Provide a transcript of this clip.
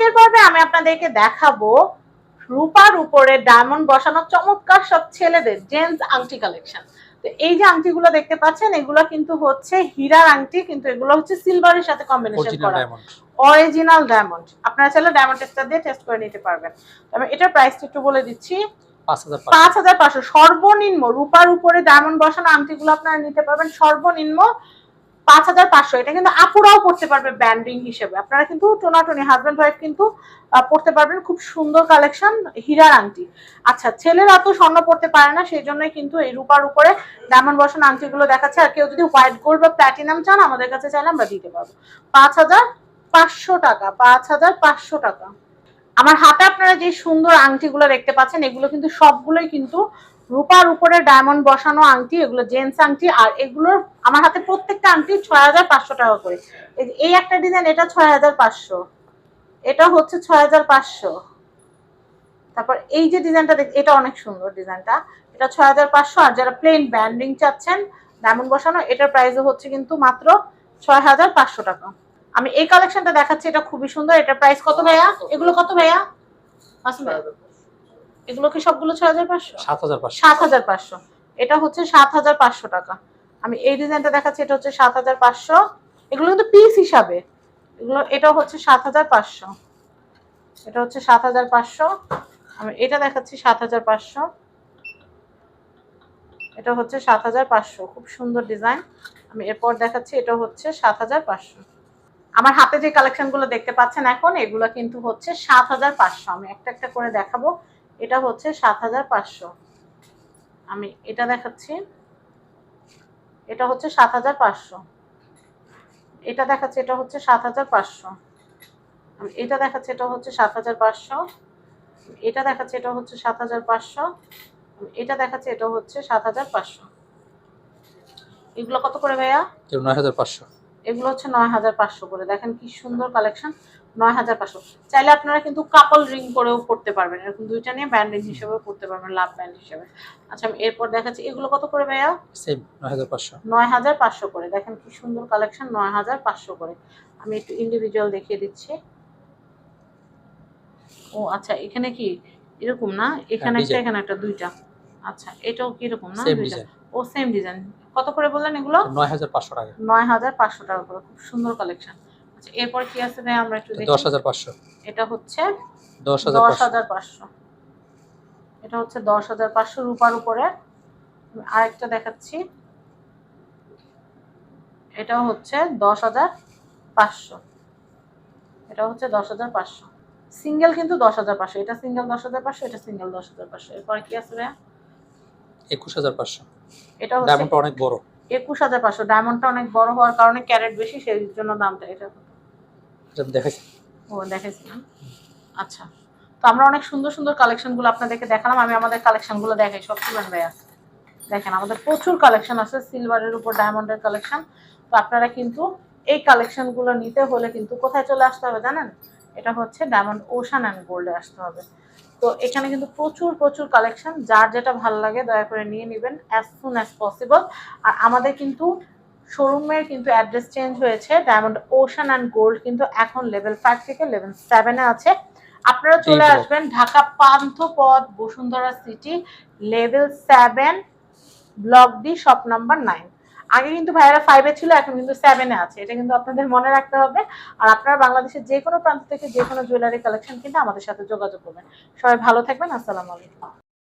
আজকের পর্বে আমি আপনাদেরকে দেখাবো রূপার উপরে ডায়মন্ড বসানো চমৎকার সব ছেলেদের জেন্টস আংটি কালেকশন তো এই যে আংটিগুলো দেখতে পাচ্ছেন এগুলো কিন্তু হচ্ছে হীরার আংটি কিন্তু এগুলো হচ্ছে সিলভারের সাথে কম্বিনেশন করা। অরিজিনাল ডায়মন্ড আপনারা চাইলে ডায়মন্ড টেস্টার দিয়ে টেস্ট করে নিতে পারবেন। তবে এটার প্রাইসটা একটু বলে দিচ্ছি। পাঁচ হাজার পাঁচ হাজার পাঁচশো। সর্বনিম্ন রূপার উপরে ডায়মন্ড বসানো আংটিগুলো আপনারা নিতে পারবেন। সর্বনিম্ন পাঁচ হাজার পাঁচশো। এটা কিন্তু আপুরাও পড়তে পারবে ব্যান্ডিং হিসেবে। আপনারা কিন্তু টোনাটনি হাজব্যান্ড ওয়াইফ কিন্তু পড়তে পারবেন। খুব সুন্দর কালেকশন হীরার আংটি। আচ্ছা ছেলেরা তো স্বর্ণ পড়তে পারে না সেই জন্যই কিন্তু এই রূপার উপরে ডায়মন্ড বসানো আংটিগুলো দেখাচ্ছে। আর কেউ যদি হোয়াইট গোল্ড বা প্ল্যাটিনাম চান, আমাদের কাছে চাইলে আমরা দিতে পারব। পাঁচ হাজার পাঁচশো টাকা, পাঁচ হাজার পাঁচশো টাকা। আমার হাতে আপনারা যে সুন্দর আংটিগুলো দেখতে পাচ্ছেন, এগুলো কিন্তু সবগুলোই কিন্তু রূপার উপরে ডায়মন্ড বসানো আংটি, এগুলো জেন্টস আংটি, আর এগুলোর আমার হাতে প্রত্যেকটা আংটি ছয় হাজার পাঁচশো টাকা করে। এই একটা ডিজাইন এটা ছয় হাজার পাঁচশো। এটা হচ্ছে ছয় হাজার পাঁচশো। তারপর এই যে ডিজাইনটা দেখ, এটা অনেক সুন্দর ডিজাইনটা এটা ছয় হাজার পাঁচশো, আর যারা প্লেন ব্যান্ডিং চাচ্ছেন ডায়মন্ড বসানো, এটার প্রাইসও হচ্ছে কিন্তু মাত্র ছয় হাজার পাঁচশো টাকা। আমি এই কালেকশনটা দেখাচ্ছি, এটা খুবই সুন্দর। এটা প্রাইস কত ভাইয়া? এগুলো কত ভাইয়া? ভাইয়া। এগুলো কি সবগুলো ছয় হাজার পাঁচশো সাত হাজার পাঁচশো সাত হাজার পাঁচশো এটা হচ্ছে সাত হাজার পাঁচশো টাকা আমি এই ডিজাইনটা দেখাচ্ছি এটা হচ্ছে সাত হাজার পাঁচশো এগুলো কিন্তু পিস হিসাবে এগুলো এটা হচ্ছে সাত হাজার পাঁচশো এটা হচ্ছে সাত হাজার পাঁচশো আমি এটা দেখাচ্ছি সাত হাজার পাঁচশো এটা হচ্ছে সাত হাজার পাঁচশো খুব সুন্দর ডিজাইন আমি এরপর দেখাচ্ছি এটা হচ্ছে সাত হাজার পাঁচশো আমার হাতে যে কালেকশনগুলো দেখতে পাচ্ছেন এখন এগুলো কিন্তু হচ্ছে সাত হাজার পাঁচশো আমি একটা একটা করে দেখাবো এটা হচ্ছে সাত হাজার পাঁচশো। আমি এটা দেখাচ্ছি। এটা হচ্ছে সাত হাজার পাঁচশো। এটা দেখাচ্ছে, এটা হচ্ছে সাত হাজার পাঁচশো। এটা দেখাচ্ছে, এটা হচ্ছে সাত হাজার পাঁচশো। এটা দেখাচ্ছে, এটা হচ্ছে সাত হাজার পাঁচশো। এটা দেখাচ্ছে, এটা হচ্ছে সাত হাজার পাঁচশো। এগুলো কত করে ভাইয়া? নয় হাজার পাঁচশো। এগুলো হচ্ছে নয় হাজার পাঁচশো করে। দেখেন কি সুন্দর কালেকশন নয় হাজার পাঁচশো। চাইলে আপনারা কিন্তু কাপল রিং করেও পড়তে পারবেন। এরকম দুইটা নিয়ে ব্যান্ডিং হিসেবেও পড়তে পারবেন লাভ ব্যান্ড হিসেবে। আচ্ছা আমি এরপর দেখাচ্ছি এগুলো কত করে ভাইয়া? সেম নয় হাজার পাঁচশো। নয় হাজার পাঁচশো করে। দেখেন কি সুন্দর কালেকশন নয় হাজার পাঁচশো করে। আমি একটু ইন্ডিভিজুয়াল দেখিয়ে দিচ্ছি। ও আচ্ছা এখানে কি? এরকম না? এখানে একটা এখানে একটা দুইটা। আচ্ছা এটাও কি এরকম না ও সেম ডিজাইন কত করে বললেন এগুলো? নয় হাজার পাঁচশো টাকা। নয় হাজার পাঁচশো টাকা করে খুব সুন্দর কালেকশন আচ্ছা এরপর কি আছে ভাই? আমরা একটু দেখি। দশ হাজার পাঁচশো। এটা হচ্ছে দশ হাজার দশ পাঁচশো। হাজার পাঁচশো। এটা হচ্ছে দশ হাজার পাঁচশো রূপার উপরে। আরেকটা দেখাচ্ছি। এটা হচ্ছে দশ হাজার পাঁচশো। এটা হচ্ছে দশ হাজার পাঁচশো। সিঙ্গেল কিন্তু দশ হাজার পাঁচশো। এটা সিঙ্গেল দশ হাজার পাঁচশো এটা সিঙ্গেল দশ হাজার পাঁচশো। এরপরে কি আছে ভাইয়া? একুশ হাজার পাঁচশো। এটা ডায়মন্ডটা অনেক বড়। একুশ হাজার পাঁচশো। ডায়মন্ডটা অনেক বড় হওয়ার কারণে ক্যারেট বেশি সেই জন্য দামটা এটা ও আচ্ছা। তো আমরা অনেক সুন্দর সুন্দর কালেকশনগুলো আপনাদেরকে দেখালাম। আমি আমাদের কালেকশনগুলো দেখাই। সব তুলেন ভাইয়া। দেখেন আমাদের প্রচুর কালেকশন আছে। সিলভারের উপর ডায়মন্ডের কালেকশন তো আপনারা কিন্তু এই কালেকশনগুলো নিতে হলে কিন্তু কোথায় চলে আসতে হবে জানেন? এটা হচ্ছে ডায়মন্ড ওশান অ্যান্ড গোল্ডে আসতে হবে। তো এখানে কিন্তু প্রচুর প্রচুর কালেকশন যার যেটা ভালো লাগে দয়া করে নিয়ে নেবেন অ্যাজ সুন অ্যাজ পসিবল আর আমাদের কিন্তু শোরুমের কিন্তু অ্যাড্রেস চেঞ্জ হয়েছে। ডায়মন্ড ওশান অ্যান্ড গোল্ড কিন্তু এখন লেভেল ফাইভ থেকে লেভেল সেভেনে আছে। আপনারা চলে আসবেন Dhaka Panthapath Bashundhara city level seven block D shop number nine আগে কিন্তু ভাইয়েরা ফাইভে ছিল, এখন কিন্তু সেভেনে আছে। এটা কিন্তু আপনাদের মনে রাখতে হবে। আর আপনারা বাংলাদেশের যে কোনো প্রান্ত থেকে যে কোনো জুয়েলারি কালেকশন কিন্তু আমাদের সাথে যোগাযোগ করবেন। সবাই ভালো থাকবেন, আসসালামু আলাইকুম।